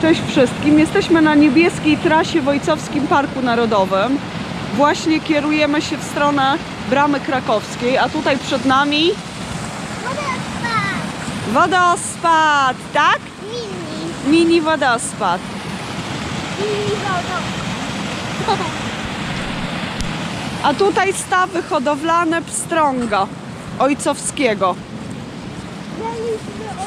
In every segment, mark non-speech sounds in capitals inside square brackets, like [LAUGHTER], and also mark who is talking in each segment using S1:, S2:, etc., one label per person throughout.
S1: Cześć wszystkim. Jesteśmy na niebieskiej trasie w Ojcowskim Parku Narodowym. Właśnie kierujemy się w stronę Bramy Krakowskiej, a tutaj przed nami wodospad, tak?
S2: Mini.
S1: Mini wodospad.
S2: Mini wodą.
S1: A tutaj stawy hodowlane pstrąga ojcowskiego.
S2: Mieliśmy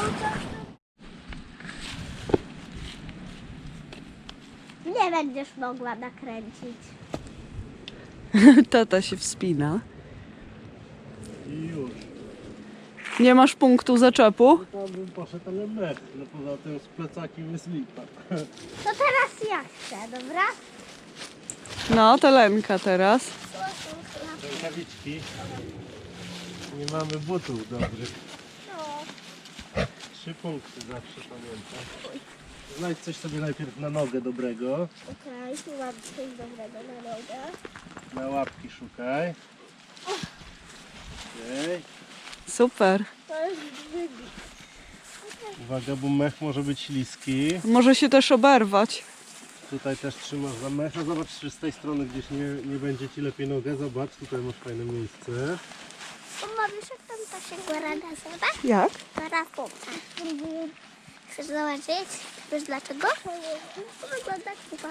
S2: Nie będziesz mogła nakręcić. [LAUGHS]
S1: Tata się wspina.
S3: I już.
S1: Nie masz punktu zaczepu?
S3: Tam bym poszedł, ale mech. No poza tym z plecakiem jest lipa. [LAUGHS]
S2: To teraz ja chcę, dobra?
S1: No, to Lenka teraz.
S3: Rękawiczki. Nie mamy butów dobrych.
S2: No.
S3: Trzy punkty zawsze pamiętam. Znajdź coś sobie najpierw na nogę dobrego.
S2: Okej, tu mam coś dobrego na nogę.
S3: Na łapki szukaj. Okej.
S1: Super.
S2: To jest.
S3: Uwaga, bo mech może być śliski.
S1: Może się też oberwać.
S3: Tutaj też trzymasz za mecha. Zobacz, czy z tej strony gdzieś nie, nie będzie Ci lepiej nogę. Zobacz, tutaj masz fajne miejsce.
S2: Mama, wiesz jak tam ta się góra nazywa?
S1: Jak?
S2: Góra Pupa. Chcesz zobaczyć? Wiesz dlaczego? Bo wygląda jak pupa.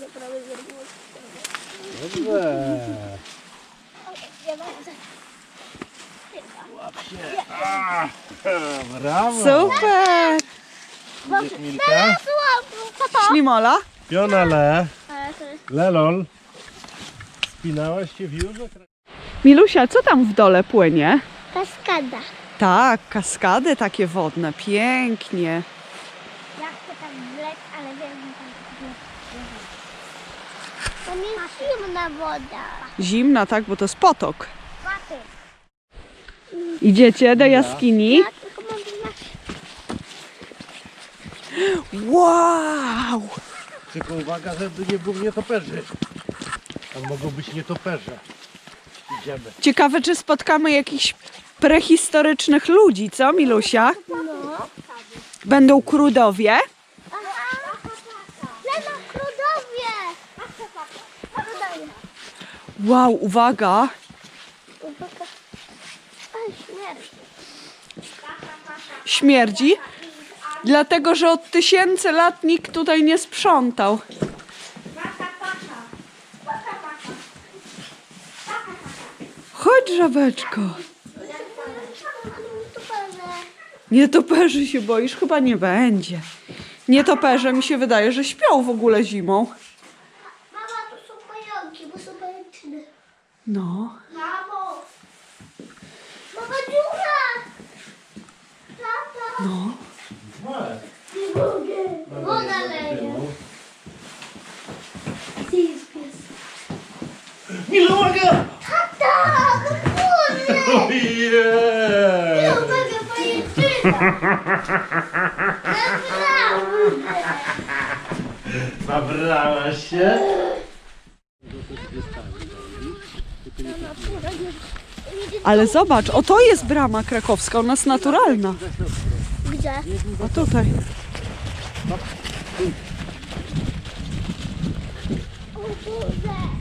S2: Naprawdę zrobiło.
S3: Dobrze. Łap się. A, brawo.
S1: Super!
S3: Idziesz, Milka.
S1: Ślimola?
S3: Piona le.
S2: Ale to jest
S3: Lelol. Spinałaś się w jurze?
S1: Milusia, co tam w dole płynie?
S2: kaskada.
S1: Tak, kaskady takie wodne, pięknie.
S2: Ja chcę tam wleć, ale wiem, że to nie jest zimna woda.
S1: Zimna, tak, bo to jest potok.
S2: Paty.
S1: Idziecie do jaskini?
S2: Ja tylko mam.
S1: Wow!
S3: Tylko uwaga, żeby nie było nietoperzy. Tam mogą być nietoperze. Idziemy.
S1: Ciekawe, czy spotkamy jakichś prehistorycznych ludzi, co Milusia?
S2: No.
S1: Będą krudowie?
S2: Lena, krudowie.
S1: Wow, uwaga! Śmierdzi? Dlatego, że od tysięcy lat nikt tutaj nie sprzątał. Chodź, żabeczko. Nietoperzy się boisz? Chyba nie będzie. Nietoperze mi się wydaje, że śpią w ogóle zimą.
S2: Mama, tu są pająki, bo są pajęczyny.
S1: No.
S2: Mamo! Mama, dziura! Tata!
S1: No.
S2: Nie mogę! Woda leje! Gdzie jest pies?
S3: Mila, uwaga! Zabrałaś się?
S1: Ale zobacz, o to jest brama krakowska, ona jest naturalna.
S2: Gdzie?
S1: A tutaj.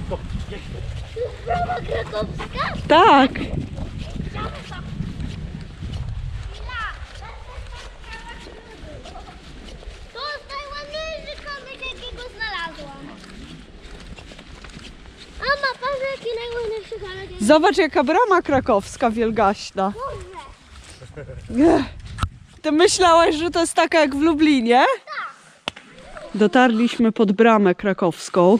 S2: O jest brama krakowska?
S1: Tak. Zobacz, jaka brama krakowska wielgaśna. Nie. Ty myślałaś, że to jest taka jak w Lublinie? Dotarliśmy pod bramę krakowską.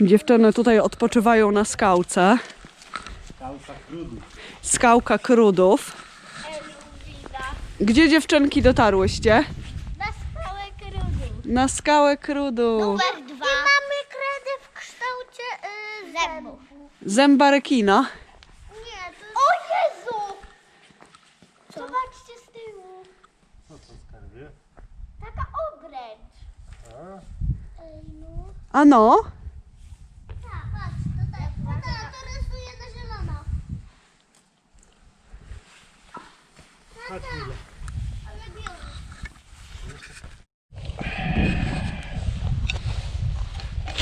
S1: Dziewczyny tutaj odpoczywają na skałce.
S3: Skałka krudu.
S1: Skałka Krudów. Gdzie dziewczynki dotarłyście?
S2: Na skałę krudu.
S1: Na skałę Krudu.
S2: Numer
S1: Zęba rekina.
S2: Nie, to. O Jezu! Zobaczcie z tyłu.
S3: Co to skarbie?
S2: Taka obręcz.
S3: A?
S2: Ej, no.
S1: A no?
S2: Tak, patrz, to tak. O, to rysuje na zielono.
S3: Chodź.
S2: Ale biorę.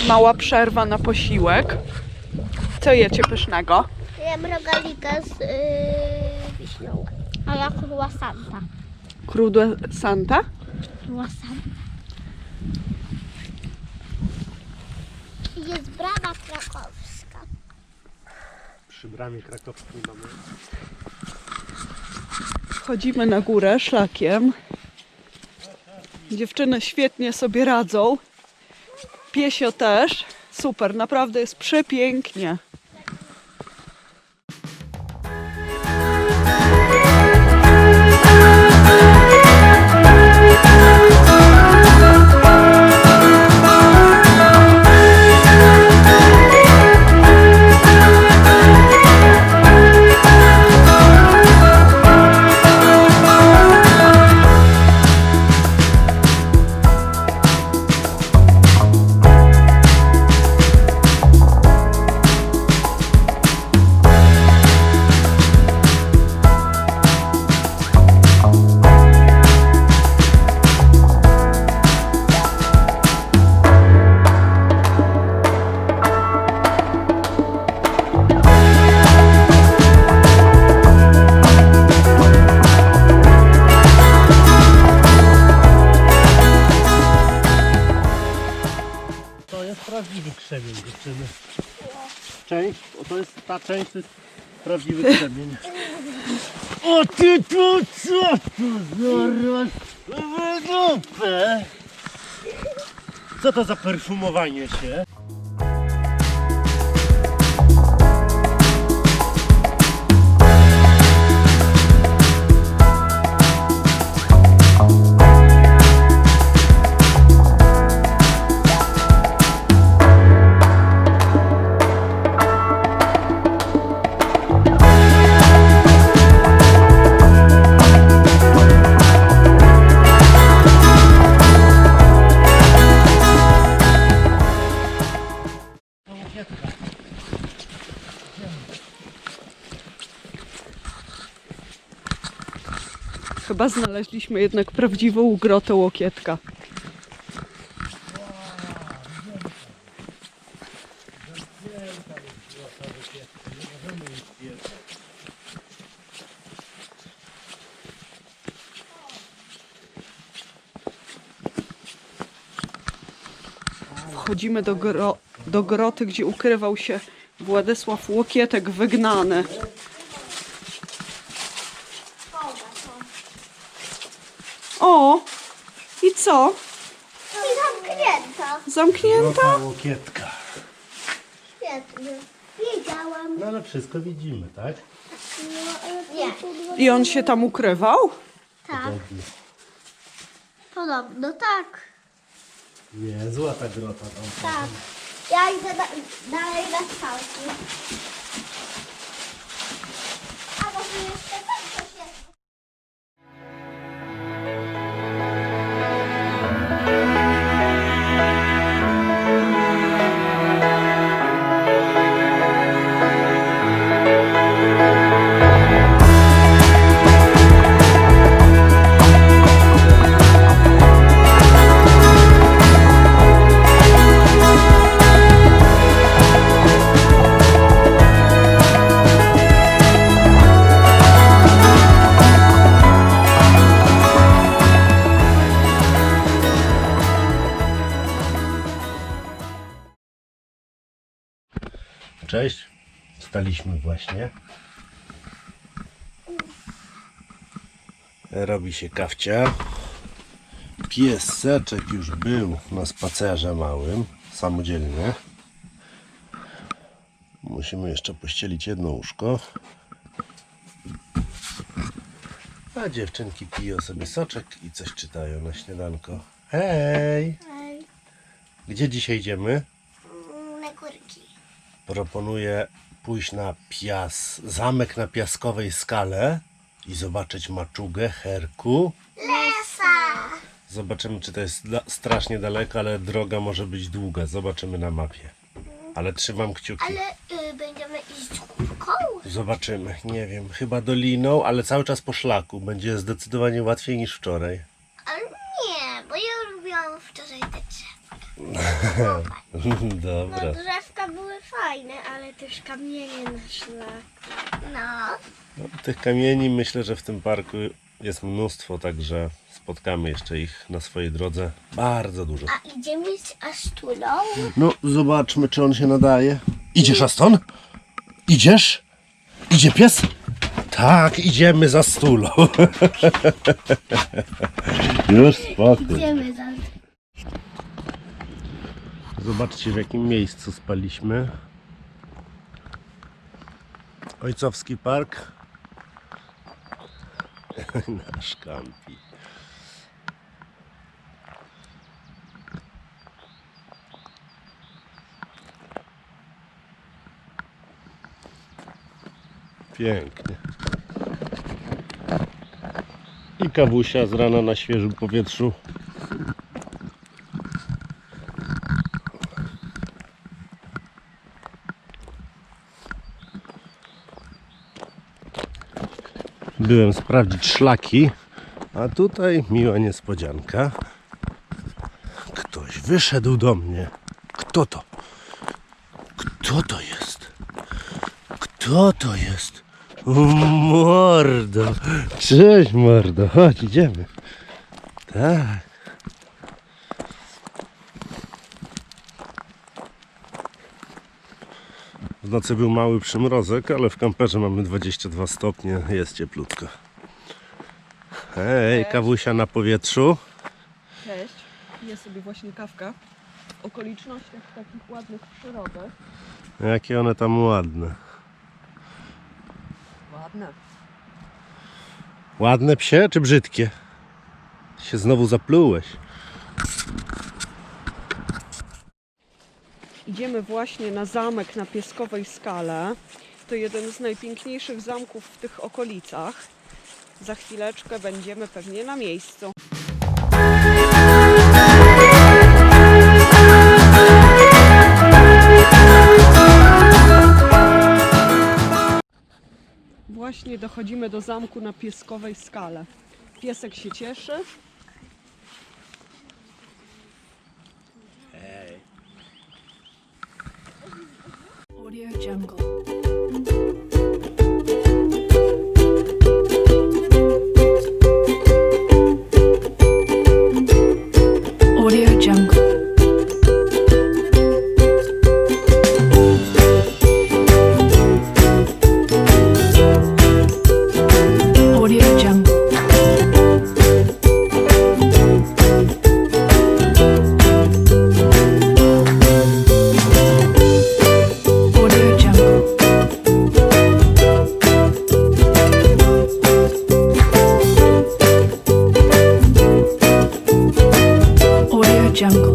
S1: Mała przerwa na posiłek. Co jecie pysznego?
S2: Jem rogalika z yy, wiśnią. A ja croissanta.
S1: Krudłe Santa?
S2: Croissanta. Jest brama krakowska.
S3: Przy bramie krakowskiej mamy.
S1: Wchodzimy na górę szlakiem. Dziewczyny świetnie sobie radzą. Piesio też. Super, naprawdę jest przepięknie.
S3: Prawdziwy krzemień dziewczyny. Część, o to jest ta część, to jest prawdziwy krzemień. O ty tu co to zaraz w dupę? Co to za perfumowanie się?
S1: Chyba znaleźliśmy jednak prawdziwą grotę łokietka. Wchodzimy do, gro, do groty, gdzie ukrywał się Władysław Łokietek wygnany. O! I co?
S2: I.
S1: Zamknięta?
S3: Grota łokietka.
S2: Świetnie. Wiedziałam.
S3: No ale wszystko widzimy, tak?
S2: Nie.
S1: I on się tam ukrywał?
S2: Tak.
S3: Podobnie.
S2: Podobno tak.
S3: Nie, złota grota tam.
S2: Tak. Ja idę da, dalej na skałki.
S3: Cześć. Staliśmy właśnie. Robi się kawcia. Pieseczek już był na spacerze małym, samodzielnie. Musimy jeszcze pościelić jedno łóżko. A dziewczynki piją sobie soczek i coś czytają na śniadanko. Hej!
S2: Ej,
S3: Gdzie dzisiaj idziemy? Proponuję pójść na pias, zamek na piaskowej skale i zobaczyć maczugę, herku.
S2: Lesa!
S3: Zobaczymy, czy to jest da- strasznie daleko, ale droga może być długa. Zobaczymy na mapie. Ale trzymam kciuki.
S2: Ale y, będziemy iść górką?
S3: Zobaczymy. Nie wiem, chyba doliną, ale cały czas po szlaku. Będzie zdecydowanie łatwiej niż wczoraj.
S2: Ale nie, bo ja lubiłam wczoraj te drzewa. [LAUGHS] No,
S3: Dobra.
S2: były fajne, ale też kamienie na szlak. No.
S3: No, tych kamieni myślę, że w tym parku jest mnóstwo, także spotkamy jeszcze ich na swojej drodze. Bardzo dużo.
S2: A idziemy z Astulą?
S3: No, zobaczmy, czy on się nadaje. Idziesz, Aston? Idziesz? Idzie pies? Tak, idziemy za stulą. [LAUGHS] Już spokój.
S2: Idziemy za...
S3: Zobaczcie, w jakim miejscu spaliśmy. Ojcowski Park. [LAUGHS] Nasz kampi. Pięknie. I kawusia z rana na świeżym powietrzu. Byłem sprawdzić szlaki, a tutaj miła niespodzianka. Ktoś wyszedł do mnie. Kto to? Kto to jest? Kto to jest? Mordo! Cześć mordo, chodź idziemy. Tak. Nocy był mały przymrozek, ale w kamperze mamy 22 stopnie, jest cieplutko. Hej, kawusia na powietrzu.
S1: Cześć. Piję sobie właśnie kawkę. W okolicznościach takich ładnych przyrody.
S3: Jakie one tam ładne.
S1: Ładne.
S3: Ładne psie czy brzydkie? Się znowu zaplułeś.
S1: Idziemy właśnie na zamek na Pieskowej Skale. To jeden z najpiękniejszych zamków w tych okolicach. Za chwileczkę będziemy pewnie na miejscu. Właśnie dochodzimy do zamku na Pieskowej Skale. Piesek się cieszy.
S4: Audio Jungle. Jungle.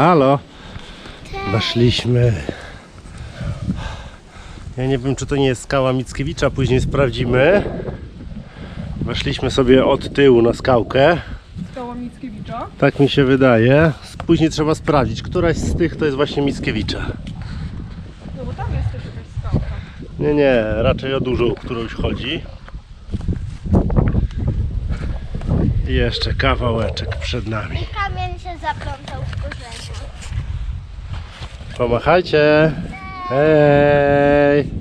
S3: Halo. Weszliśmy. Ja nie wiem, czy to nie jest skała Mickiewicza, później sprawdzimy. Weszliśmy sobie od tyłu na skałkę.
S1: Skała Mickiewicza.
S3: Tak mi się wydaje. Później trzeba sprawdzić, któraś z tych to jest właśnie Mickiewicza.
S1: No bo tam jest też jakaś skałka.
S3: Nie, nie, raczej o dużą którąś chodzi. I jeszcze kawałeczek przed nami. Pomachajcie. Hej.